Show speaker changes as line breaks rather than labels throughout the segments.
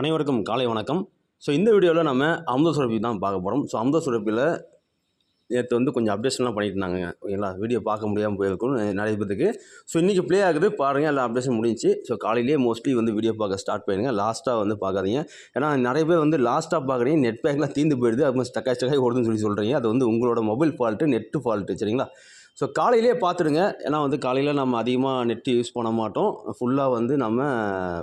அனைவருக்கும் காலை வணக்கம். ஸோ இந்த வீடியோவில் நம்ம அமுத சுரப்பி தான் பார்க்க போகிறோம் ஸோ அமுத சுரப்பியில் நேற்று வந்து கொஞ்சம் அப்டேஷன்லாம் பண்ணிட்டு இருந்தாங்க. ஓகேங்களா வீடியோ பார்க்க முடியாமல் போயிருக்கும் நிறைய பேத்துக்கு. ஸோ இன்றைக்கி ப்ளே ஆகுது. பாருங்கள் எல்லாம் அப்டேஷன் முடிஞ்சுச்சு. ஸோ காலையிலேயே மோஸ்ட்லி வந்து வீடியோ பார்க்க ஸ்டார்ட் பண்ணிடுங்க லாஸ்ட்டாக வந்து பார்க்காதீங்க. ஏன்னா நிறைய பேர் வந்து லாஸ்ட்டாக பார்க்குறீங்க. நெட் பேக்லாம் தீர்ந்து போயிடுது. அது ஸ்டக்காய் ஸ்டக்காய் ஓடுதுன்னு சொல்லி சொல்கிறீங்க அது வந்து உங்களோட மொபைல் ஃபால்ட்டு நெட்டு ஃபால்ட்டு சரிங்களா? ஸோ காலையிலே பார்த்துடுங்க. ஏன்னா வந்து காலையில் நம்ம அதிகமாக நெட்டு யூஸ் பண்ண மாட்டோம். ஃபுல்லாக வந்து நம்ம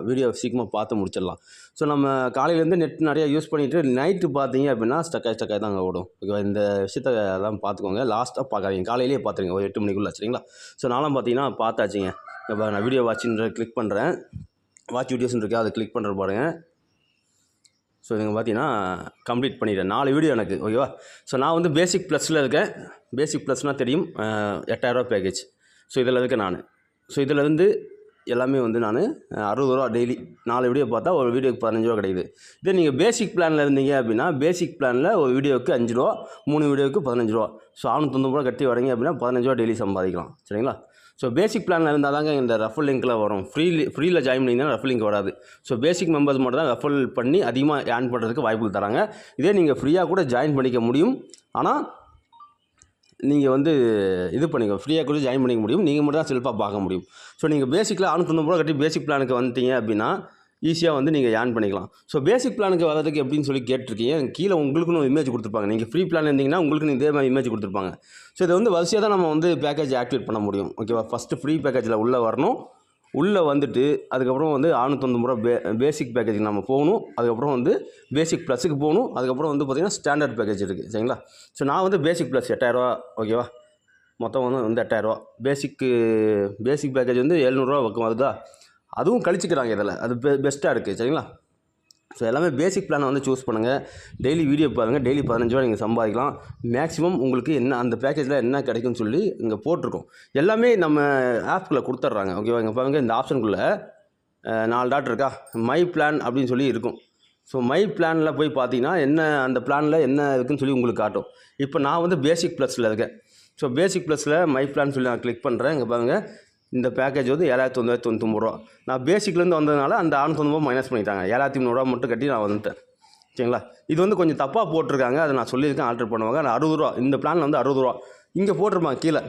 வீடியோ சீக்கிரமாக பார்த்து முடிச்சிடலாம். ஸோ நம்ம காலையிலேருந்து நெட் நிறையா யூஸ் பண்ணிவிட்டு நைட்டு பார்த்தீங்க அப்படின்னா ஸ்டக்காய் ஸ்டக்காய் தாங்க ஓடும். ஓகேவா இந்த விஷயத்தை எல்லாம் பார்த்துக்கோங்க. லாஸ்ட்டாக பார்க்காதீங்க. காலையிலேயே பார்த்துருங்க ஒரு எட்டு மணிக்குள்ளே சரிங்களா? ஸோ நானும் பார்த்தீங்கன்னா பார்த்தாச்சுங்க. இப்போ நான் வீடியோ வாட்சின்ற கிளிக் பண்ணுறேன் வாட்ச் வீடியோஸ்னு இருக்கா. அதை கிளிக் பண்ணுற பாருங்கள் ஸோ இதுங்க பார்த்தீங்கன்னா கம்ப்ளீட் பண்ணிடுறேன் நாலு வீடியோ எனக்கு ஓகேவா ஸோ நான் வந்து பேசிக் ப்ளஸில் இருக்கேன். பேசிக் ப்ளஸ்னால் தெரியும். எட்டாயிரரூவா பேக்கேஜ் ஸோ இதில் இருக்கேன் நான். ஸோ இதில் இருந்து எல்லாமே வந்து நான் அறுபது ரூபா டெய்லி நாலு வீடியோ பார்த்தா ஒரு வீடியோக்கு பதினஞ்சு ரூபா கிடைக்குது. இதே நீங்கள் பேசிக் பிளானில் இருந்தீங்க அப்படின்னா பேசிக் பிளானில் ஒரு வீடியோவுக்கு அஞ்சு ரூபா மூணு வீடியோவுக்கு பதினஞ்சு ரூபா. ஸோ ஆணுத்தொம்பது ரூபா கட்டி வரீங்க அப்படின்னா பதினஞ்சு ரூபா டெய்லி சம்பாதிக்கலாம். சரிங்களா? ஸோ பேசிக் பிளானில் இருந்தால் தாங்க இந்த ரஃபல் லிங்க்கில் வரும். ஃப்ரீ ஃப்ரீயில் ஜாயின் பண்ணிங்கன்னா ரஃபல் லிங்க் வராது. ஸோ பேசிக் மெம்பர்ஸ் மட்டும் தான் ரஃபல் பண்ணி அதிகமாக ஏர்ன் பண்ணுறதுக்கு வாய்ப்புகள் தராங்க. இதே நீங்கள் ஃப்ரீயாக கூட ஜாயின் பண்ணிக்க முடியும். ஆனால் நீங்கள் வந்து இது பண்ணிக்க ஃப்ரீயாக கூட ஜாயின் பண்ணிக்க முடியும். நீங்கள் மட்டும் தான் செல்ஃபாக பார்க்க முடியும். ஸோ நீங்கள் பேசிக்கில் அறுநூத்தொம்பது ரூபா கட்டி பேசிக் பிளானுக்கு வந்துட்டீங்க அப்படின்னா ஈஸியாக வந்து நீங்கள் ஏர்ன் பண்ணிக்கலாம். ஸோ பேசிக் பிளானுக்கு வர்றதுக்கு எப்படின்னு சொல்லி கேட்டிருக்கீங்க. கீழே உங்களுக்குன்னு ஒரு இமேஜ் கொடுத்துருப்பாங்க. நீங்கள் ஃப்ரீ பிளான் இருந்தீங்கன்னா உங்களுக்குன்னு இதே மாதிரி இமேஜ் கொடுத்துருப்பாங்க. ஸோ இதை வந்து வரிசையாக தான் நம்ம வந்து பேக்கேஜ் ஆக்டிவேட் பண்ண முடியும். ஓகேவா ஃபஸ்ட்டு ஃப்ரீ பேக்கேஜில் உள்ளே வரணும். உள்ளே வந்துட்டு அதுக்கப்புறம் வந்து ஆணுத்தொந்து ரூபா பே பேசிக் பேக்கேஜுக்கு நம்ம போகணும். அதுக்கப்புறம் வந்து பேசிக் ப்ளஸுக்கு போகணும். அதுக்கப்புறம் வந்து பார்த்திங்கன்னா ஸ்டாண்டர்ட் பேக்கேஜ் இருக்குது சரிங்களா? ஸோ நான் வந்து பேசிக் ப்ளஸ் எட்டாயிரரூவா ஓகேவா மொத்தம் வந்து வந்து எட்டாயிரரூவா பேசிக்கு பேசிக் பேக்கேஜ் வந்து எழுநூறுவா பக்கம் வருதா? அதுவும் கழிச்சிக்கிறாங்க இதில். அது பெ பெஸ்ட்டாக இருக்குது சரிங்களா? ஸோ எல்லாமே பேசிக் பிளானை வந்து சூஸ் பண்ணுங்கள் டெய்லி வீடியோ பாருங்கள் டெய்லி பதினஞ்சு ரூபா நீங்கள் சம்பாதிக்கலாம். மேக்ஸிமம் உங்களுக்கு என்ன அந்த பேக்கேஜில் என்ன கிடைக்கும்னு சொல்லி இங்கே போட்டிருக்கோம். எல்லாமே நம்ம ஆப்புக்குள்ளே கொடுத்துட்றாங்க. ஓகேவா இங்கே பாருங்கள் இந்த ஆப்ஷனுக்குள்ளே நாலு டாட் இருக்கா? மை பிளான் அப்படின்னு சொல்லி இருக்கும். ஸோ மை பிளானில் போய் பார்த்தீங்கன்னா என்ன அந்த பிளானில் என்ன இருக்குன்னு சொல்லி உங்களுக்கு காட்டும். இப்போ நான் வந்து பேசிக் ப்ளஸில் இருக்கேன். ஸோ பேசிக் ப்ளஸில் மை பிளான் சொல்லி நான் கிளிக் பண்ணுறேன் இங்கே பாருங்கள் இந்த பேக்கேஜ் வந்து ஏழாயிரத்தி தொண்ணூறு தொண்ணூத்தொம்பது ரூபா. நான் பேசிக்லேருந்து வந்ததுனால அந்த ஆறுநூத்தொம்பது மைனஸ் பண்ணிட்டாங்க. ஏழாயிரத்தி முந்நூறுரூவா மட்டும் கட்டி நான் வந்துட்டேன். சரிங்களா? இது வந்து கொஞ்சம் தப்பாக போட்டிருக்காங்க. அதை நான் சொல்லியிருக்கேன் ஆல்டர் பண்ணுவாங்க. நான் அறுபது ரூபா. இந்த பிளானில் வந்து அறுபது ரூபா. இங்கே போட்டிருப்பாங்க கீழே.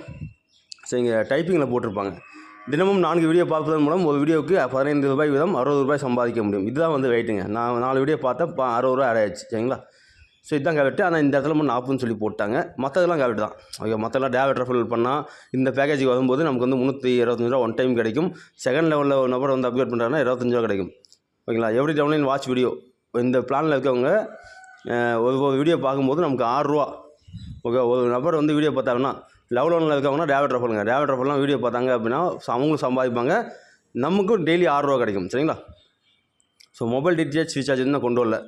சரிங்க இங்கே டைப்பிங்கில் போட்டிருப்பாங்க. தினமும் நான்கு வீடியோ பார்ப்பதன் மூலம் ஒரு வீடியோவுக்கு பதினைந்து ரூபாய் வீதம் அறுபது ரூபாய் சம்பாதிக்க முடியும். இதுதான் வந்து வெயிட்டுங்க நான் நாலு வீடியோ பார்த்தா அறுபது ரூபா ஆடாயிடுச்சு சரிங்களா? ஸோ இதுதான் கரெக்டு ஆனால் இந்த இடத்துல மட்டும் நாற்பதுன்னு சொல்லி போட்டாங்க. மற்றதெல்லாம் கரெக்ட் தான். ஓகே மற்றெல்லாம் டேவட் ரெஃபரல் பண்ணால் இந்த பேக்கேஜுக்கு வரும்போது நமக்கு வந்து முந்நூற்றி இருபத்தஞ்சு ரூபா ஒன் டைம் கிடைக்கும். செகண்ட் லெவலில் ஒரு நபர் வந்து அப்கிரேட் பண்ணுறாங்கன்னா இருபத்தஞ்சு ரூபா கிடைக்கும். ஓகேங்களா? எவ்ரி டவுன்லைன் வாட்ச் வீடியோ இந்த பிளானில் இருக்கவங்க ஒரு ஒரு வீடியோ பார்க்கும்போது நமக்கு ஆறுரூவா. ஓகே ஒரு நபர் வந்து வீடியோ பார்த்தாங்கன்னா லெவல் ஒன்றில் இருக்கவங்கன்னா டேவட் ரஃபலுங்க டேவட் ரெஃபர்லாம் வீடியோ பார்த்தாங்க அப்படின்னா அவங்களும் சம்பாதிப்பாங்க. நமக்கும் டெய்லி ஆறுரூவா கிடைக்கும். சரிங்களா? ஸோ மொபைல் டிடிஹெச் ரீசார்ஜ் இன்னும் கொண்டு வரல.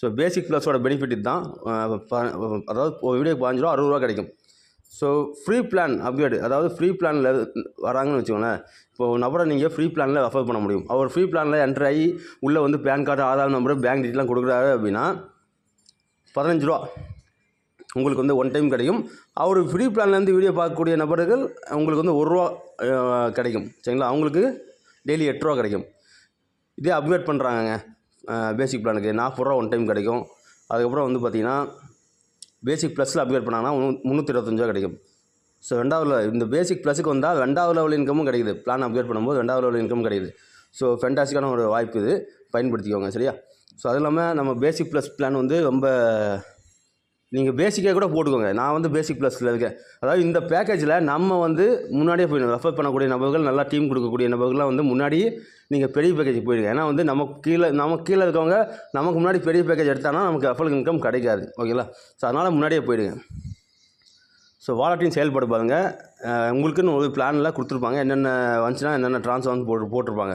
ஸோ பேசிக் ப்ளஸோட பெனிஃபிட் இதுதான். அதாவது ஒரு வீடியோக்கு பதினஞ்சு ரூபா அறுபது ரூபா கிடைக்கும். ஸோ ஃப்ரீ பிளான் அப்கிரேடு அதாவது ஃப்ரீ பிளானில் வராங்கன்னு வச்சுக்கோங்களேன். இப்போ ஒரு நபரை நீங்கள் ஃப்ரீ பிளானில் ரெஃபர் பண்ண முடியும். அவர் ஃப்ரீ பிளானில் என்ட்ரு ஆகி உள்ளே வந்து PAN card Aadhaar number bank டீட்டெயிலாம் கொடுக்குறாரு அப்படின்னா பதினஞ்சு ரூபா உங்களுக்கு வந்து ஒன் டைம் கிடைக்கும். அவர் ஃப்ரீ பிளான்லேருந்து வீடியோ பார்க்கக்கூடிய நபர்கள் உங்களுக்கு வந்து ஒரு ரூபா கிடைக்கும். சரிங்களா? அவங்களுக்கு டெய்லி எட்டு ரூபா கிடைக்கும். இதே அப்கிரேட் பண்ணுறாங்கங்க பேசிக் பிளானுக்கு நாற்பது ரூபா ஒன் டைம் கிடைக்கும். அதுக்கப்புறம் வந்து பார்த்தீங்கன்னா பேசிக் ப்ளஸில் அப்கிரேட் பண்ணாங்கன்னா முந்நூற்றி இருபத்தஞ்சு ரூபா கிடைக்கும். ஸோ ரெண்டாவது இந்த பேசிக் ப்ளஸுக்கு வந்தால் ரெண்டாவது லெவல் இன்கமும் கிடைக்குது. பிளான் அப்கிரேட் பண்ணும்போது ரெண்டாவது லெவல் இன்கம் கிடைக்குது. ஸோ ஃபென்டாஸ்டிக்கான ஒரு வாய்ப்பு இது. பயன்படுத்திக்கோங்க சரியா? ஸோ அது இல்லாமல் நம்ம பேசிக் ப்ளஸ் பிளான் வந்து ரொம்ப நீங்கள் பேசிக்காக கூட போட்டுக்கோங்க. நான் வந்து பேசிக் ப்ளஸில் இருக்கேன். அதாவது இந்த பேக்கேஜில் நம்ம வந்து முன்னாடியே போயிடணும். ரெஃபர் பண்ணக்கூடிய நபர்கள் நல்லா டீம் கொடுக்கக்கூடிய நபர்கள்லாம் வந்து முன்னாடியே நீங்கள் பெரிய பேக்கேஜ் போயிடுங்க. ஏன்னா வந்து நமக்கு கீழே நமக்கு கீழே இருக்கவங்க நமக்கு முன்னாடி பெரிய பேக்கேஜ் எடுத்தாங்கன்னா நமக்கு ரெஃபர் இன்கம் கிடைக்காது. ஓகேங்களா? ஸோ அதனால் முன்னாடியே போயிடுங்க. ஸோ வாலெட்டையும் செயல்பட பாருங்க. உங்களுக்குன்னு ஒரு பிளான்லாம் கொடுத்துருப்பாங்க. என்னென்ன வந்துச்சுன்னா என்னென்ன ட்ரான்ஸ்ஃபர் வந்து போட்டு போட்டிருப்பாங்க.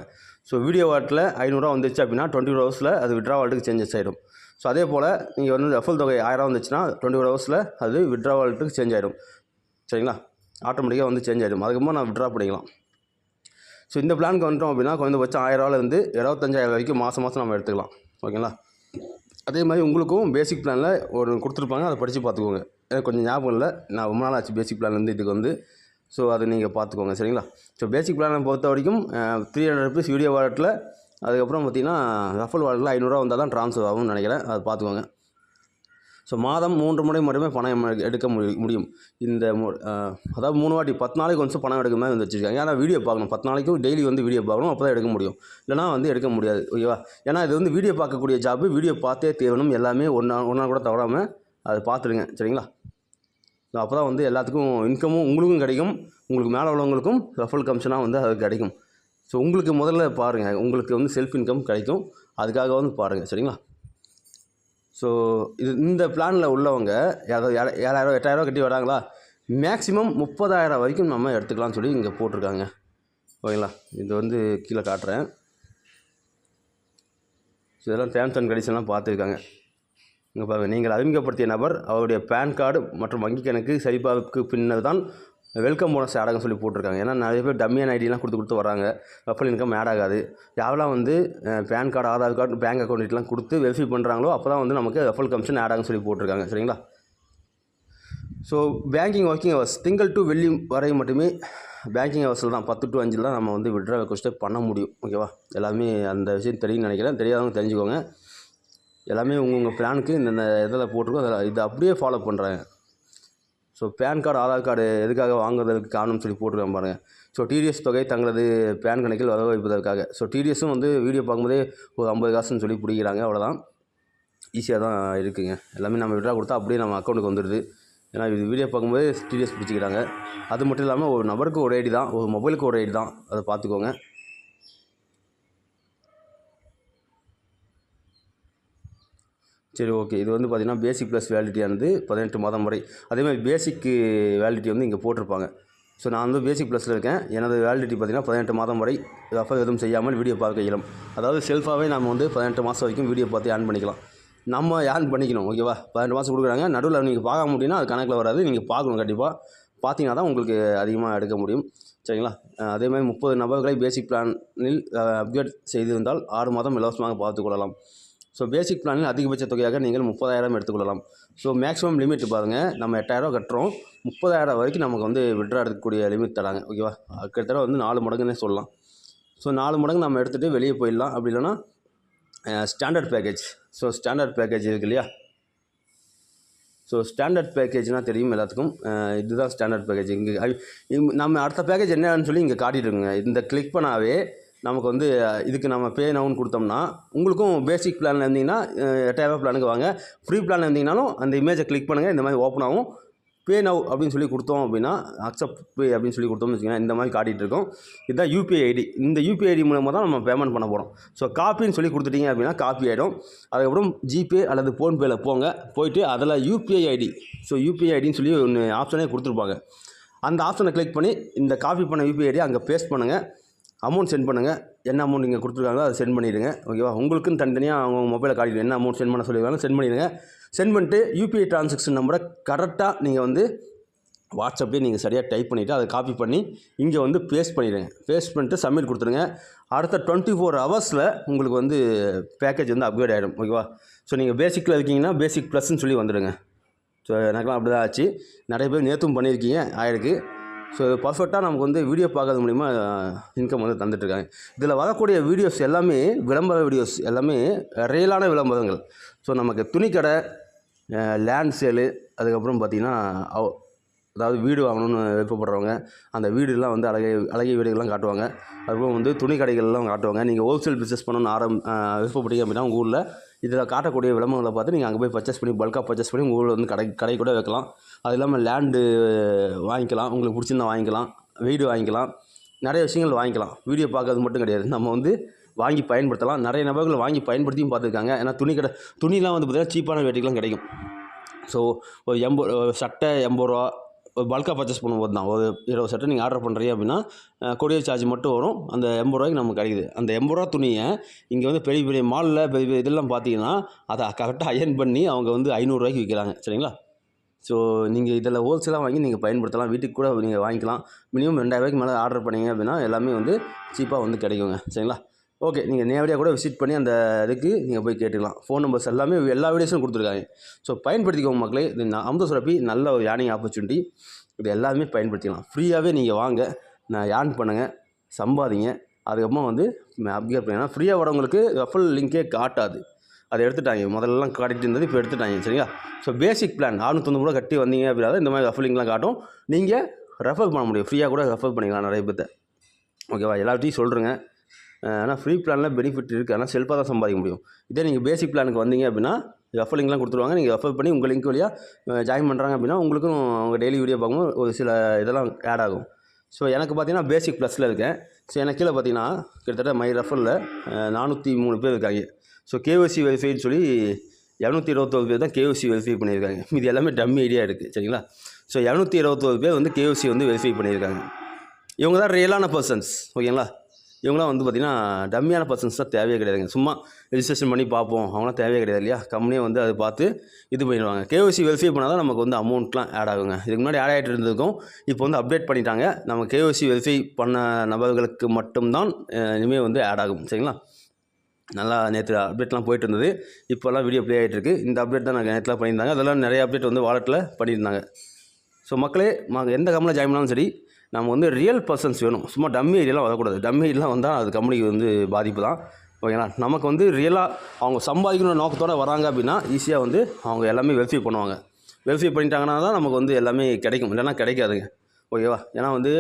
ஸோ வீடியோ வாட்டில் ஐநூறுரூவா வந்துச்சு அப்படின்னா டுவெண்ட்டி ஃபோர் ஹவர்ஸில் அது விட்ரா வாலெட்டுக்கு சேஞ்சஸ் ஆகிடும் ஸோ அதே போல் நீங்கள் வந்து ரெஃபல் தொகை ஆயிரம் வந்துச்சுன்னா டுவெண்ட்டி ஃபோர் ஹவர்ஸில் அது விட்ரா வாலெட்டுக்கு சேஞ்ச் ஆகிடும் சரிங்களா? ஆட்டோமேட்டிக்காக வந்து சேஞ்ச் ஆகிடும் அதுக்கப்புறம் நான் விட்ரா பண்ணிக்கலாம். ஸோ இந்த பிளானுக்கு வந்துட்டோம் அப்படின்னா குறைந்தபட்சம் ஆயிரரூவாலேருந்து இருபத்தஞ்சாயிரம் வரைக்கும் மாதம் மாதம் நம்ம எடுத்துக்கலாம். ஓகேங்களா அதே மாதிரி உங்களுக்கும் பேசிக் பிளானில் ஒரு கொடுத்துருப்பாங்க அதை படித்து பார்த்துக்கோங்க. எனக்கு கொஞ்சம் ஞாபகம் இல்லை. நான் ரொம்ப நாள் ஆச்சு பேசிக் பிளான்லேருந்து இதுக்கு வந்து. ஸோ அதை நீங்கள் பார்த்துக்கோங்க. சரிங்களா? ஸோ பேசிக் பிளானை பொறுத்த வரைக்கும் த்ரீ ஹண்ட்ரட் ருபீஸ் வீடியோ வாலெட்டில் அதுக்கப்புறம் பார்த்தீங்கன்னா ரஃபல் வாலெட்டில் ஐநூறுரூவா வந்தால் தான் ட்ரான்ஸ்ஃபர் ஆகும்னு நினைக்கிறேன். அதை பார்த்துக்கோங்க. ஸோ மாதம் மூன்று முறை மட்டுமே பணம் எடுக்க முடியும். இந்த மு- அதாவது மூணு வாட்டி பத்து நாளைக்கு வந்து பணம் எடுக்க மாதிரி வந்து வச்சுருக்காங்க ஏன்னா வீடியோ பார்க்கணும். பத்து நாளைக்கும் டெய்லி வந்து வீடியோ பார்க்கணும். அப்போ தான் எடுக்க முடியும். இல்லைனா வந்து எடுக்க முடியாது. ஓகேவா ஏன்னா இது வந்து வீடியோ பார்க்கக்கூடிய ஜாப்பு வீடியோ பார்த்தே தேவணும். எல்லாமே ஒன்றா ஒன்றா கூட தவறாமல் அதை பார்த்துடுங்க. சரிங்களா? ஸோ அப்போ தான் வந்து எல்லாத்துக்கும் இன்கமும் உங்களுக்கும் கிடைக்கும். உங்களுக்கு மேலே உள்ளவங்களுக்கும் ரெஃபல் கமிஷனாக வந்து அது கிடைக்கும். ஸோ உங்களுக்கு முதல்ல பாருங்கள் உங்களுக்கு வந்து செல்ஃப் இன்கம் கிடைக்கும். அதுக்காக வந்து பாருங்கள் சரிங்களா? ஸோ இது இந்த பிளானில் உள்ளவங்க யாராவது ஏழாயிரம் எட்டாயிரம் கட்டி வராங்களா? மேக்ஸிமம் முப்பதாயிரம் வரைக்கும் நம்ம எடுத்துக்கலாம்னு சொல்லி இங்கே போட்டிருக்காங்க. ஓகேங்களா? இது வந்து கீழே காட்டுறேன். ஸோ இதெல்லாம் டேர்ம்ஸ் அண்ட் கண்டிஷன்லாம் பார்த்துருக்காங்க. இங்கே பாருங்கள் நீங்கள் அறிமுகப்படுத்திய நபர் அவருடைய பேன் கார்டு மற்றும் வங்கி கணக்கு சரிபார்ப்புக்கு பின்னர் தான் வெல்கம் போனஸ் ஆடாகன்னு சொல்லி போட்டிருக்காங்க. ஏன்னா நிறைய பேர் டம்மியான ஐடிலாம் கொடுத்து கொடுத்து வராங்க ரஃபல் இன்கம் ஆட் ஆகாது. யாரெல்லாம் வந்து PAN card Aadhaar card bank அக்கௌண்ட்லாம் கொடுத்து வெரிஃபை பண்ணுறாங்களோ அப்போ தான் வந்து நமக்கு ரஃபல் கமிஷன் ஆட் சொல்லி போட்டிருக்காங்க. சரிங்களா? ஸோ பேங்கிங் ஒர்க்கிங் ஹவர்ஸ் திங்கள் டு வெள்ளி வரை மட்டுமே பேங்கிங் ஹவர்ஸில் தான். பத்து டு அஞ்சில் தான் நம்ம வந்து விட்ரா ரெக்வஸ்ட்டே பண்ண முடியும். ஓகேவா எல்லாமே அந்த விஷயம் தெரியும்னு நினைக்கிறேன். தெரியாதவங்க தெரிஞ்சுக்கோங்க. எல்லாமே உங்கள் பிளானுக்கு இந்த இதில் போட்டிருக்கோம் அதில் இதை அப்படியே ஃபாலோ பண்ணுறாங்க so PAN card Aadhaar card எதுக்காக வாங்குறதுக்கு காரணம்னு சொல்லி போட்டுருக்கேன் பாருங்கள் ஸோ டிடிஎஸ் தொகை தங்களது பேன் கணக்கில் வர வைப்பதற்காக. ஸோ டிடிஎஸும் வந்து வீடியோ பார்க்கும்போதே ஒரு ஐம்பது காசுன்னு சொல்லி பிடிக்கிறாங்க. அவ்வளோதான் ஈஸியாக தான் இருக்குங்க. எல்லாமே நம்ம விட்ரா கொடுத்தா அப்படியே நம்ம அக்கௌண்ட்டுக்கு வந்துடுது. ஏன்னா இது வீடியோ பார்க்கும்போது டிடிஎஸ் பிடிச்சிக்கிறாங்க. அது மட்டும் இல்லாமல் ஒரு நபருக்கு ஒரு ஐடி தான் ஒரு மொபைலுக்கு ஒரு ஐடி தான். அதை பார்த்துக்கோங்க. சரி ஓகே இது வந்து பார்த்திங்கன்னா பேசிக் ப்ளஸ் வேலிட்டியானது பதினெட்டு மாதம் வரை. அதே மாதிரி பேசிக்கு வேலிடிட்டி வந்து இங்கே போட்டிருப்பாங்க. ஸோ நான் வந்து பேசிக் ப்ளஸில் இருக்கேன். எனது வேலிடிட்டி பார்த்திங்கன்னா பதினெட்டு மாதம் வரை. ரஃபர் எதுவும் செய்யாமல் வீடியோ பார்க்க இயலும். அதாவது செல்ஃபாகவே நம்ம வந்து பதினெட்டு மாதம் வரைக்கும் வீடியோ பார்த்து ஏர்ன் பண்ணிக்கலாம். நம்ம ஏர்ன் பண்ணிக்கணும் ஓகேவா பதினெட்டு மாதம் கொடுக்குறாங்க. நடுவில் நீங்கள் பார்க்க முடியும்னா அது கணக்கில் வராது. நீங்கள் பார்க்கணும் கண்டிப்பாக பார்த்தீங்கன்னா தான் உங்களுக்கு அதிகமாக எடுக்க முடியும். சரிங்களா? அதேமாதிரி அதே மாதிரி முப்பது நபர்களை பேசிக் பிளானில் அப்கிரேட் செய்திருந்தால் ஆறு மாதம் இலவசமாக பார்த்துக்கொள்ளலாம் ஸோ பேசிக் பிளானில் அதிகபட்ச தொகையாக நீங்கள் முப்பதாயிரம் எடுத்துக்கொள்ளலாம். ஸோ மேக்ஸிமம் லிமிட் பாருங்கள் நம்ம எட்டாயிரம் கட்டுறோம். முப்பதாயிரம் வரைக்கும் நமக்கு வந்து விட்ரா எடுக்கக்கூடிய லிமிட் தராங்க. ஓகேவா கிட்டத்தட்ட வந்து நாலு மடங்குன்னே சொல்லலாம். ஸோ நாலு மடங்கு நம்ம எடுத்துகிட்டு வெளியே போயிடலாம். அப்படி இல்லைன்னா standard package so standard package இருக்கு இல்லையா? ஸோ ஸ்டாண்டர்ட் பேக்கேஜ்னால் தெரியும் எல்லாத்துக்கும். இதுதான் ஸ்டாண்டர்ட் பேக்கேஜ் இங்கே நம்ம அடுத்த பேக்கேஜ் என்னன்னு சொல்லி இங்கே காட்டிட்டுருங்க இந்த கிளிக் பண்ணாவே நமக்கு வந்து இதுக்கு நம்ம பே நவுன்னு கொடுத்தோம்னா உங்களுக்கும் பேசிக் பிளானில் இருந்தீங்கன்னா அஹ், எட்டாயிரம் பிளானுக்கு வாங்க. ஃப்ரீ பிளான் இருந்தீங்கனாலும் அந்த இமேஜை கிளிக் பண்ணுங்கள் இந்த மாதிரி ஓப்பன் ஆகும். பே நவ் அப்படின்னு சொல்லி கொடுத்தோம் அப்படின்னா அக்செப்ட் பே அப்படின்னு சொல்லி கொடுத்தோம்னு வச்சுக்கோங்க இந்த மாதிரி காட்டிகிட்டு இருக்கோம். இதுதான் யூபிஐ ஐடி இந்த யூபிஐ ஐடி மூலமாக தான் நம்ம பேமெண்ட் பண்ண போகிறோம் ஸோ காப்பின்னு சொல்லி கொடுத்துட்டீங்க அப்படின்னா காப்பி ஆகிடும் அதுக்கப்புறம் ஜிபே அல்லது ஃபோன்பேயில் போங்க. போயிட்டு அதில் யூபிஐ ஐடி ஸோ யூபிஐ ஐடின்னு சொல்லி ஒன்று ஆப்ஷனே கொடுத்துருப்பாங்க. அந்த ஆப்ஷனை கிளிக் பண்ணி இந்த காப்பி பண்ண யூபிஐ ஐடி அங்கே பேஸ்ட் பண்ணுங்கள் அமௌண்ட் சென்ட் பண்ணுங்கள் என்ன அமௌண்ட் நீங்கள் கொடுத்துருக்காங்களோ அதை சென்ட் பண்ணிவிடுங்க ஓகேவா உங்களுக்குன்னு தனித்தனியாக அவங்க மொபைலில் காட்டிட்டு என்ன அமௌண்ட் சென்ட் பண்ண சொல்லியிருக்காங்க சென்ட் பண்ணிடுங்க. சென்ட் பண்ணிட்டு யூபிஐ ட்ரான்சாக்ஷன் நம்பரை கரெக்டாக நீங்கள் வந்து வாட்ஸ்அப்லேயே நீங்கள் சரியாக டைப் பண்ணிவிட்டு அதை காப்பி பண்ணி இங்கே வந்து பேஸ்ட் பண்ணிடுங்க. பேஸ்ட் பண்ணிட்டு சப்மிட் கொடுத்துருங்க அடுத்த டுவெண்ட்டி ஃபோர் ஹவர்ஸில் உங்களுக்கு வந்து பேக்கேஜ் வந்து அப்கிரேட் ஆகிடும் ஓகேவா ஸோ நீங்கள் பேசிக்கில் இருக்கீங்கன்னா பேசிக் ப்ளஸ்ன்னு சொல்லி வந்துடுங்க. ஸோ எனக்குலாம் அப்படி தான் ஆச்சு. நிறைய பேர் நேற்றும் பண்ணியிருக்கீங்க. ஆயிருக்கு. ஸோ இது பர்ஃபெக்டாக நமக்கு வந்து வீடியோ பார்க்கறது மூலிமா இன்கம் வந்து தந்துட்டுருக்காங்க. இதில் வரக்கூடிய வீடியோஸ் எல்லாமே விளம்பர வீடியோஸ் எல்லாமே ரியலான விளம்பரங்கள். ஸோ நமக்கு துணிக்கடை லேண்ட் சேலு அதுக்கப்புறம் பார்த்திங்கன்னா அவ அதாவது வீடு வாங்கணும்னு விருப்பப்படுறவங்க அந்த வீடுலாம் வந்து அழகிய அழகிய வீடுகள்லாம் காட்டுவாங்க. அதுக்கப்புறம் வந்து துணி கடைகள்லாம் காட்டுவாங்க. நீங்கள் ஹோல்சேல் பிஸ்னஸ் பண்ணணும்னு ஆரம் அஹ் விருப்பப்பட்டீங்க அப்படின்னா உங்கள் ஊரில் இதில் காட்டக்கூடிய விளம்பரங்களை பார்த்து நீங்கள் அங்கே போய் பர்ச்சேஸ் பண்ணி பல்காக பர்ச்சேஸ் பண்ணி உங்கள் ஊரில் வந்து கடை கடை கூட வைக்கலாம். அது இல்லாமல் லேண்டு வாங்கிக்கலாம். உங்களுக்கு பிடிச்சிருந்தா வாங்கிக்கலாம். வீடு வாங்கிக்கலாம். நிறைய விஷயங்கள் வாங்கிக்கலாம். வீடியோ பார்க்கறது மட்டும் கிடையாது. நம்ம வந்து வாங்கி பயன்படுத்தலாம். நிறைய நபர்கள் வாங்கி பயன்படுத்தியும் பார்த்துருக்காங்க. ஏன்னா துணி கடை துணிலாம் வந்து பார்த்திங்கன்னா சீப்பான வேட்டிக்கெலாம் கிடைக்கும். ஸோ ஒரு எண்பது சட்டை எண்பது ரூபா பல்காக பர்ச்சேஸ் பண்ணும்போது தான் ஒரு இருபது சட்டை நீங்கள் ஆர்டர் பண்ணுறீங்க அப்படின்னா கொரியர் சார்ஜ் மட்டும் வரும். அந்த எண்பது ரூபாய்க்கு நமக்கு கிடைக்குது. அந்த எண்பது ரூபா துணியை இங்கே வந்து பெரிய பெரிய மாலில் பெரிய பெரிய இதெல்லாம் பார்த்தீங்கன்னா அதை கரெக்டாக அயர்ன் பண்ணி அவங்க வந்து ஐநூறுரூவாய்க்கு விற்கிறாங்க. சரிங்களா? ஸோ நீங்கள் இதில் ஹோல்சேலாக வாங்கி நீங்கள் பயன்படுத்தலாம். வீட்டுக்கு கூட நீங்கள் வாங்கிக்கலாம். மினிமம் ரெண்டாயிரூவாய்க்கு மேலே ஆர்டர் பண்ணீங்க அப்படின்னா எல்லாமே வந்து சீப்பாக வந்து கிடைக்குங்க. சரிங்களா? ஓகே நீங்கள் நேரடியாக கூட விசிட் பண்ணி அந்த இதுக்கு நீங்கள் போய் கேட்டுக்கலாம். ஃபோன் நம்பர்ஸ் எல்லாமே எல்லா வீடியோஸும் கொடுத்துருக்காங்க. ஸோ பயன்படுத்திக்கோங்க மக்களே. இது ந- அமுத சுரப்பி நல்ல ஒரு யானிங் ஆப்பர்ச்சுனிட்டி இது எல்லாமே பயன்படுத்திக்கலாம். ஃப்ரீயாகவே நீங்கள் வாங்க. நான் யான் பண்ணுங்கள் சம்பாதிங்க. அதுக்கப்புறமா வந்து அப்கிரேட் பண்ணி ஃப்ரீயாக வரவங்களுக்கு ரெஃபல் லிங்கே காட்டாது. அதை எடுத்துட்டாங்க. முதல்லலாம் காட்டிட்டு இருந்தது இப்போ எடுத்துட்டாங்க. சரிங்களா ஸோ பேசிக் பிளான் அறுநூத்தொம்பது கூட கட்டி வந்தீங்க அப்படின்னா இந்த மாதிரி ரெஃபர் லிங்க்லாம் காட்டும். நீங்கள் ரெஃபர் பண்ண முடியும். ஃப்ரீயாக கூட ரெஃபர் பண்ணிக்கலாம் நிறைய பேர்த்த. ஓகேவா எல்லாத்தையும் சொல்கிறேங்க ஆனால் ஃப்ரீ பிளானில் பெனிஃபிட் இருக்குது ஆனால் செல்ஃபாக தான் சம்பாதிக்க முடியும். இதே நீங்கள் பேசிக் பிளானுக்கு வந்தீங்க அப்படின்னா ரெஃபர் லிங்க்லாம் கொடுத்துருவாங்க. நீங்கள் ரெஃபர் பண்ணி உங்கள் லிங்க் வழியாக ஜாயின் பண்ணுறாங்க அப்படின்னா உங்களுக்கும் அவங்க டெய்லி வீடியோ பார்க்கும்போது ஒரு சில இதெல்லாம் ஆட் ஆகும். ஸோ எனக்கு பார்த்தீங்கன்னா பேசிக் ப்ளஸில் இருக்கேன். ஸோ எனக்கு கீழே பார்த்தீங்கன்னா கிட்டத்தட்ட மை ரெஃபரில் நானூற்றி மூணு பேர் இருக்காங்க. ஸோ கேஓசி வெரிஃபைன்னு சொல்லி இரநூத்தி இருபத்தோரு பேர் தான் கேஓசி வெரிஃபை பண்ணியிருக்காங்க. இது எல்லாமே டம்மி ஐடியா இருக்குது சரிங்களா? ஸோ இரநூத்தி இருபத்தோரு பேர் வந்து கேஓசி வந்து வெரிஃபை பண்ணியிருக்காங்க. இவங்க தான் ரியலான பர்சன்ஸ் ஓகேங்களா இவங்களாம் வந்து பார்த்திங்கன்னா டம்மியான பர்சன்ஸ் தான் தேவையே கிடையாதுங்க. சும்மா ரிஜிஸ்ட்ரேஷன் பண்ணி பார்ப்போம். அவங்களாம் தேவையே கிடையாது இல்லையா? கம்பெனியே வந்து அதை பார்த்து இது பண்ணிடுவாங்க. கேஓசி வெரிஃபை பண்ணால் தான் நமக்கு வந்து அமௌண்ட்லாம் ஆட் ஆகுங்க. இதுக்கு முன்னாடி ஆட் ஆகிட்டு இருந்ததுக்கும் இப்போ வந்து அப்டேட் பண்ணிட்டாங்க. நம்ம கேஓசி வெரிஃபை பண்ண நபர்களுக்கு மட்டும்தான் இனிமேல் வந்து ஆட் ஆகும். சரிங்களா? நல்லா நேற்று அப்டேட்லாம் போயிட்டு இருந்தது. இப்போல்லாம் வீடியோ ப்ளே ஆகிட்டு இருக்குது இந்த அப்டேட் தான் நாங்கள் நேற்றுலாம் பண்ணியிருந்தாங்க. அதெல்லாம் நிறைய அப்டேட் வந்து வாலெட்டில் பண்ணியிருந்தாங்க. ஸோ மக்களே ம- எந்த கம்பெனியில் ஜாயின் பண்ணாலும் சரி நம்ம வந்து ரியல் பர்சன்ஸ் வேணும். சும்மா டம்மி ஐடியெலாம் வரக்கூடாது. டம்மி ஐடியெலாம் வந்தால் அது கம்பெனிக்கு வந்து பாதிப்பு தான். ஓகேங்களா நமக்கு வந்து ரியலாக அவங்க சம்பாதிக்கணும் நோக்கத்தோடு வராங்க அப்படின்னா ஈஸியாக வந்து அவங்க எல்லாமே வெரிஃபை பண்ணுவாங்க. வெரிஃபை பண்ணிட்டாங்கன்னா தான் நமக்கு வந்து எல்லாமே கிடைக்கும். இல்லைன்னா கிடைக்காதுங்க. ஓகேவா ஏன்னா வந்து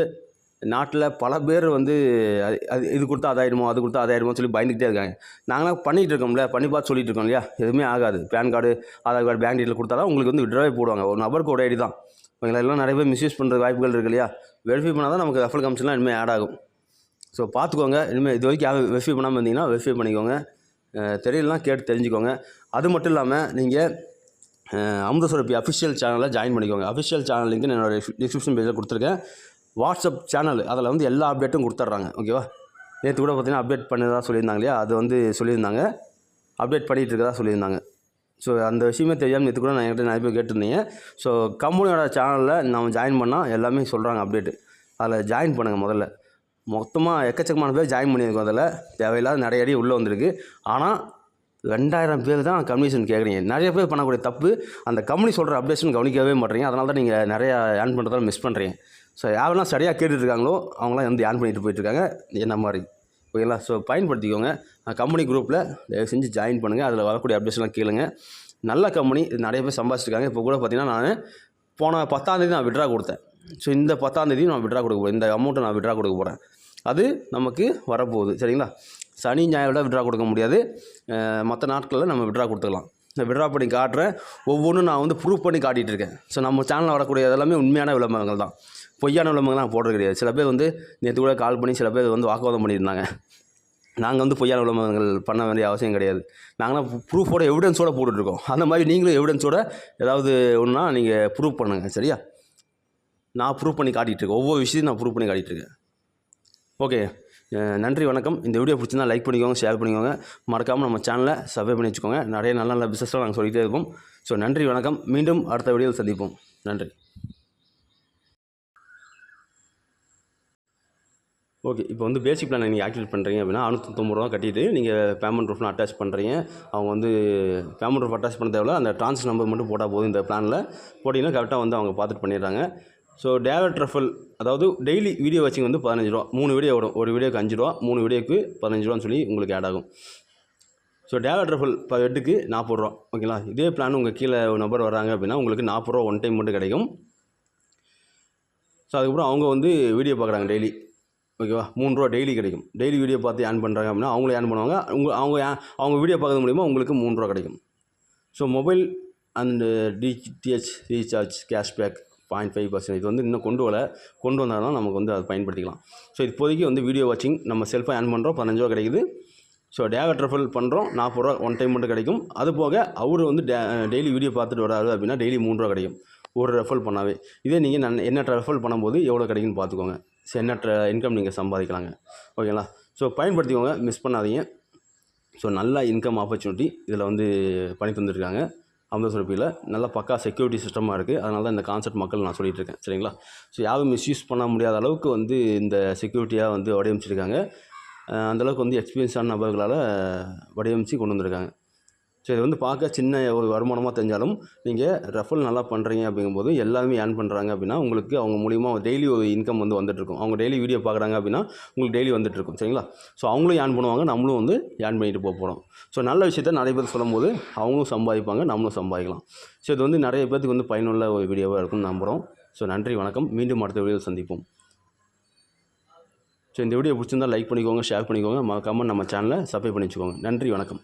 நாட்டில் பல பேர் வந்து அது அது இது கொடுத்தா அதாயிடுமோ அது கொடுத்தா அதாயிடுமோ சொல்லி பயந்துக்கிட்டே இருக்காங்க. நாங்களாம் பண்ணிகிட்டு இருக்கோம்ல பண்ணி பார்த்து சொல்லிட்டு இருக்கோம் இல்லையா? எதுவுமே ஆகாது. PAN card Aadhaar card bank detail கொடுத்தா தான் உங்களுக்கு வந்து விட்ராவே போடுவாங்க. ஒரு நபருக்கு ஒரு ஐடி தான். ஓகேங்களா எல்லாம் நிறைய பேர் மிஸ்யூஸ் பண்ணுற வாய்ப்புகள் இருக்கு இல்லையா? வெரிஃபை பண்ணால் தான் நமக்கு ரெஃபர் கமிஷன்லாம் இனிமேல் ஆட் ஆகும். ஸோ பார்த்துக்கோங்க. இனிமேல் இது வரைக்கும் யாரும் வெரிஃபை பண்ணாமல் இருந்தீங்கன்னா வெரிஃபை பண்ணிக்கோங்க. தெரியலாம் கேட்டு தெரிஞ்சுக்கோங்க. அது மட்டும் இல்லாமல் நீங்கள் அமுதஸ்வரப்பி அஃபிஷியல் சேனலில் ஜாயின் பண்ணிக்கோங்க. அஃபிஷியல் சேனல் லிங்க் என்னோடய என்னோட டிஸ்கிரிப்ஷன் பேஜில் கொடுத்துருக்கேன். வாட்ஸ்அப் சேனல் அதில் வந்து எல்லா அப்டேட்டும் கொடுத்துட்றாங்க. ஓகேவா நேற்று கூட பார்த்தீங்கன்னா அப்டேட் பண்ணதா சொல்லியிருந்தாங்க இல்லையா? அது வந்து சொல்லியிருந்தாங்க. அப்டேட் பண்ணிகிட்டு இருக்கதா சொல்லியிருந்தாங்க. ஸோ அந்த விஷயமே தெரியாமல் இது கூட நான் என்கிட்ட நிறைய பேர் கேட்டிருந்தீங்க. ஸோ கம்பெனியோட சேனலில் நம்ம ஜாயின் பண்ணால் எல்லாமே சொல்கிறாங்க அப்டேட்டு அதில் ஜாயின் பண்ணுங்கள் முதல்ல. மொத்தமாக எக்கச்சக்கமான பேர் ஜாயின் பண்ணியிருக்கோம் அதில். தேவையில்லாத நிறைய அடி உள்ளே வந்திருக்கு. ஆனால் ரெண்டாயிரம் பேர் தான் கமிஷன் கேட்குறீங்க. நிறைய பேர் பண்ணக்கூடிய தப்பு அந்த கம்பெனி சொல்கிற அப்டேஷன் கவனிக்கவே மாட்டீங்க அதனால தான் நீங்கள் நிறையா ஏர்ன் பண்ணுறதால மிஸ் பண்ணுறீங்க ஸோ யாரெல்லாம் சரியாக கேட்டுட்ருக்காங்களோ அவங்களாம் வந்து ஏர்ன் பண்ணிட்டு போயிட்டுருக்காங்க என்ன மாதிரி? ஓகேங்களா? ஸோ பயன்படுத்திக்கோங்க. கம்பெனி குரூப்பில் தயவு செஞ்சு ஜாயின் பண்ணுங்கள் அதில் வரக்கூடிய அப்டேஷன்லாம் கேளுங்க. நல்ல கம்பெனி இது நிறைய பேர் சம்பாதிச்சிருக்காங்க. இப்போ கூட பார்த்தீங்கன்னா நான் போன பத்தாந்தேதி நான் விட்ரா கொடுத்தேன். ஸோ இந்த பத்தாந்தேதி நான் விட்ரா கொடுக்க போகிறேன் இந்த அமௌண்ட்டை நான் விட்ரா கொடுக்க போகிறேன் அது நமக்கு வரப்போகுது. சரிங்களா? சனி ஞாயிறு விட்ரா கொடுக்க முடியாது. மற்ற நாட்களில் நம்ம விட்ரா கொடுத்துக்கலாம். இந்த விட்ரா பண்ணி காட்டுறேன் ஒவ்வொன்றும் நான் வந்து ப்ரூவ் பண்ணி காட்டிகிட்டு இருக்கேன். ஸோ நம்ம சேனலில் வரக்கூடிய எல்லாமே உண்மையான விளம்பரங்கள் தான். பொய்யான விளம்பரங்கள்லாம் போடுறது கிடையாது. சில பேர் வந்து நேற்று கூட கால் பண்ணி சில பேர் வந்து வாக்குவாதம் பண்ணியிருந்தாங்க. நாங்கள் வந்து பொய்யான விளம்பரங்கள் பண்ண வேண்டிய அவசியம் கிடையாது. நாங்களாம் ப்ரூஃபோட எவிடன்ஸோடு போட்டுட்ருக்கோம். அந்த மாதிரி நீங்களும் எவிடன்ஸோட ஏதாவது ஒன்றா நீங்கள் ப்ரூவ் பண்ணுங்கள் சரியா? நான் ப்ரூவ் பண்ணி காட்டிகிட்ருக்கேன். ஒவ்வொரு விஷயத்தையும் நான் ப்ரூவ் பண்ணி காட்டிகிட்டு இருக்கேன் ஓகே நன்றி வணக்கம். இந்த வீடியோ பிடிச்சிருந்தா லைக் பண்ணிக்கோங்க ஷேர் பண்ணிக்கோங்க. மறக்காமல் நம்ம சேனலை சப்ஸ்கிரைப் பண்ணி வச்சுக்கோங்க. நிறைய நல்ல நல்ல பிஸ்னஸ்லாம் நாங்கள் சொல்லிகிட்டே இருப்போம். ஸோ நன்றி வணக்கம். மீண்டும் அடுத்த வீடியோவில் சந்திப்போம். நன்றி. ஓகே இப்போ வந்து பேசிக் பிளான் நீங்கள் ஆக்டிவேட் பண்ணுறீங்க அப்படின்னா அறுநூத்தொம்பது ரூபா கட்டிட்டு நீங்கள் பேமெண்ட் ப்ரூஃப்லாம் அட்டாச் பண்ணுறீங்க அவங்க வந்து பேமெண்ட் ப்ரூஃப் அட்டாச் பண்ண தேவையில்ல அந்த ட்ரான்ஸ் நம்பர் மட்டும் போட்டால் போதும் இந்த பிளானில் போட்டிங்கன்னா கரெக்டாக வந்து அவங்க பார்த்துட்டு பண்ணிடுறாங்க. ஸோ டேவட் ரஃபல் அதாவது டெய்லி வீடியோ வாட்சிங் வந்து பதினஞ்சு ரூபா மூணு வீடியோ வரும் ஒரு வீடியோக்கு அஞ்சு ரூபா மூணு வீடியோக்கு பதினஞ்சு ரூபான்னு சொல்லி உங்களுக்கு ஆட் ஆகும். ஸோ டேவட் ரஃபல் பர் ஹெட்டுக்கு நாற்பது ரூபா ஓகேங்களா இதே பிளான் உங்கள் கீழே ஒரு நபர் வராங்க அப்படின்னா உங்களுக்கு நாற்பது ரூபா ஒன் டைம் மட்டும் கிடைக்கும். ஸோ அதுக்கப்புறம் அவங்க வந்து வீடியோ பார்க்குறாங்க டெய்லி ஓகேவா? மூணு ரூபா டெய்லி கிடைக்கும். டெய்லி வீடியோ பார்த்து ஏர்ன் பண்ணுறாங்க அப்படின்னா அவங்களே ஏர்ன் பண்ணுவாங்க. உங்க அவங்க ஏன் அவங்க வீடியோ பார்க்கறது மூலிமா உங்களுக்கு மூணு ரூபா கிடைக்கும். So mobile and DTH recharge cashback point five percent இது வந்து இன்னும் கொண்டு வரல. கொண்டு வந்தால் தான் நமக்கு வந்து அதை பயன்படுத்திக்கலாம். ஸோ இப்போதைக்கு வந்து வீடியோ வாட்சிங் நம்ம செல்ஃபாக ஏர்ன் பண்ணுறோம் பதினஞ்சு ரூபா கிடைக்குது. ஸோ டேவட் ட்ரஃபல் பண்ணுறோம் நாற்பது ரூபா ஒன் டைம் மட்டும் கிடைக்கும். அது போக அவர் வந்து டே டெய்லி வீடியோ பார்த்துட்டு வராரு அப்படின்னா டெய்லி மூணு ரூபா கிடைக்கும். ஒரு ரெஃபல் பண்ணாவே. இதே நீங்கள் நான் எண்ணற்ற ரெஃபல் பண்ணும்போது எவ்வளோ கிடைக்குன்னு பார்த்துக்கோங்க. எண்ணற்ற இன்கம் நீங்கள் சம்பாதிக்கலாங்க. ஓகேங்களா ஸோ பயன்படுத்திக்கோங்க மிஸ் பண்ணாதீங்க. ஸோ நல்ல இன்கம் ஆப்பர்ச்சுனிட்டி இதில் வந்து பண்ணி தந்துருக்காங்க. அமுத சுரப்பியில் நல்லா பக்கா செக்யூரிட்டி சிஸ்டமாக இருக்குது அதனால தான் இந்த கான்செப்ட் மக்கள் நான் சொல்லிகிட்டு இருக்கேன் சரிங்களா? ஸோ யாரும் மிஸ்யூஸ் பண்ண முடியாத அளவுக்கு வந்து இந்த செக்யூரிட்டியாக வந்து வடிவமைச்சிருக்காங்க. அந்தளவுக்கு வந்து எக்ஸ்பீரியன்ஸான நபர்களால் வடிவமைச்சு கொண்டு வந்திருக்காங்க. ஸோ இது வந்து பார்க்க சின்ன ஒரு வருமானமாக தெரிஞ்சாலும் நீங்கள் ரெஃபல் நல்லா பண்ணுறீங்க அப்படிங்கும்போது எல்லாருமே ஏர்ன் பண்ணுறாங்க அப்படின்னா உங்களுக்கு அவங்க மூலிமா டெய்லி ஒரு இன்கம் வந்து வந்துட்டுருக்கும். அவங்க டெய்லி வீடியோ பார்க்குறாங்க அப்படின்னா உங்களுக்கு டெய்லி வந்துட்டுருக்கும். சரிங்களா? ஸோ அவங்களும் ஏர்ன் பண்ணுவாங்க நம்மளும் வந்து ஏர்ன் பண்ணிட்டு போக போகிறோம் ஸோ நல்ல விஷயத்த நிறைய பேர் சொல்லும்போது அவங்களும் சம்பாதிப்பாங்க நம்மளும் சம்பாதிக்கலாம். ஸோ இது வந்து நிறைய பேருக்கு வந்து பயனுள்ள ஒரு வீடியோவாக இருக்கும்னு நம்புகிறோம் ஸோ நன்றி வணக்கம். மீண்டும் அடுத்த வீடியோவில் சந்திப்போம். ஸோ இந்த வீடியோ பிடிச்சிருந்தா லைக் பண்ணிக்கோங்க ஷேர் பண்ணிக்கோங்க. மறக்காமல் நம்ம சேனலை சப்ஸ்கிரைப் பண்ணி வச்சுக்கோங்க நன்றி வணக்கம்.